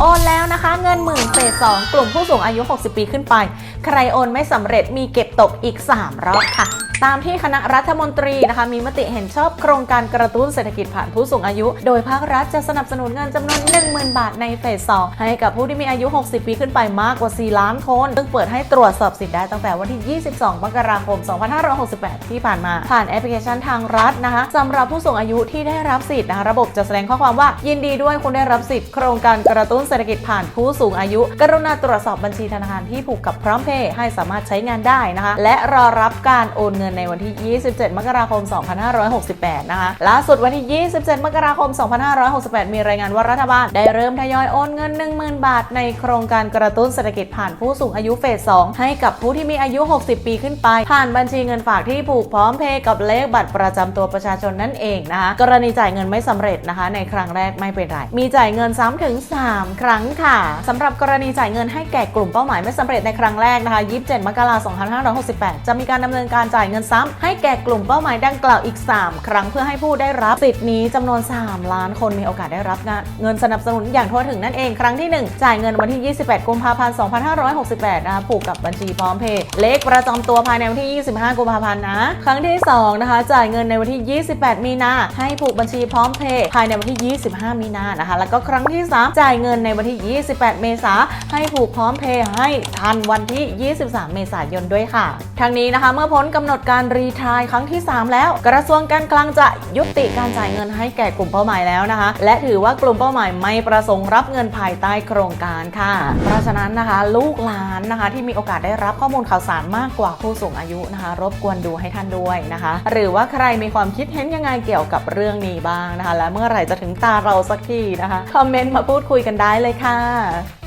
โอนแล้วนะคะ เงินหมื่นเฟสองกลุ่มผู้สูงอายุ 60 ปีขึ้นไป ใครโอนไม่สำเร็จมีเก็บตกอีก 3 รอบค่ะ ตามที่คณะรัฐมนตรีนะคะมีมติเห็นชอบโครงการกระตุ้นเศรษฐกิจผ่านผู้สูงอายุ โดยภาครัฐจะสนับสนุนเงินจำนวน 10,000 บาทในเฟส 2 ให้กับผู้ที่มีอายุ 60 ปีขึ้นไปมากกว่า 4 ล้านคน ซึ่งเปิดให้ตรวจสอบสิทธิ์ได้ตั้งแต่วันที่ 22 มกราคม 2568 ที่ผ่านมา ผ่านแอปพลิเคชันทางรัฐนะคะสำหรับผู้สูงอายุที่ได้รับสิทธิ์นะคะระบบจะแสดงข้อความว่า ยินดีด้วยคุณได้รับสิทธิ์โครงการกระตุ้นเศรษฐกิจผ่านผู้สูงอายุ กรุณาตรวจสอบบัญชีธนาคารที่ผูกกับพร้อมเพย์ให้สามารถใช้งานได้นะคะและรอรับการโอนเงินในวันที่ 27 มกราคม 2568 นะคะล่าสุดวันที่ 27 มกราคม 2568 มีรายงานว่ารัฐบาลได้เริ่มทยอยโอนเงิน 10,000 บาท ในโครงการกระตุ้นเศรษฐกิจผ่านผู้สูงอายุเฟส 2 ให้กับผู้ที่มีอายุ 60 ปีขึ้นไป ผ่านบัญชีเงินฝากที่ผูกพร้อมเพย์กับเลขบัตรประจำตัวประชาชนนั่นเองนะคะกรณีจ่ายเงินไม่สำเร็จนะคะ ในครั้งแรกไม่เป็นไรมีจ่ายเงินซ้ำถึง 3 ครั้งค่ะสำหรับกรณีจ่ายเงินให้แก่กลุ่มเป้าหมายไม่สำเร็จในครั้งแรกนะคะ 27 มกราคม 2568 จะมีการดำเนินการจ่ายเงินซ้ำให้แก่กลุ่มเป้าหมายดังกล่าวอีก 3 ครั้งเพื่อให้ผู้ได้รับสิทธิ์นี้จำนวน 3 ล้านคนมีโอกาสได้รับงานเงินสนับสนุนอย่างทั่วถึงนั่นเองครั้งที่ 1 จ่ายเงินวันที่ 28 กุมภาพันธ์ 2568 นะคะผูกกับบัญชีพร้อมเพย์เลขประจำตัวภายในวันที่ 25 กุมภาพันธ์นะ ครั้งที่ 2 นะคะ จ่ายเงินในวันที่ 28 มีนาให้ผูกบัญชีพร้อมเพย์ภายในวันที่ 25 มีนานะคะ แล้วก็ครั้งที่ 3 จ่ายเงินในวันที่ 28 เมษาให้ผูกพร้อมเพย์ให้ทันวันที่ 23 เมษายนด้วยค่ะทั้งนี้นะคะ เมื่อพ้นกำหนดการรีทายครั้งที่ 3 แล้ว กระทรวงการคลังจะยุติการจ่ายเงินให้แก่กลุ่มเป้าหมายแล้วนะคะ และถือว่ากลุ่มเป้าหมายไม่ประสงค์รับเงินภายใต้โครงการค่ะ เพราะฉะนั้นนะคะ ลูกหลานนะคะ ที่มีโอกาสได้รับข้อมูลข่าวสารมากกว่าผู้สูงอายุนะคะ รบกวนดูให้ท่านด้วยนะคะ หรือว่าใครมีความคิดเห็นยังไงเกี่ยวกับเรื่องนี้บ้างนะคะ และเมื่อไหร่จะถึงตาเราสักทีนะคะคอมเมนต์มาพูดคุยกันได้เลยค่ะ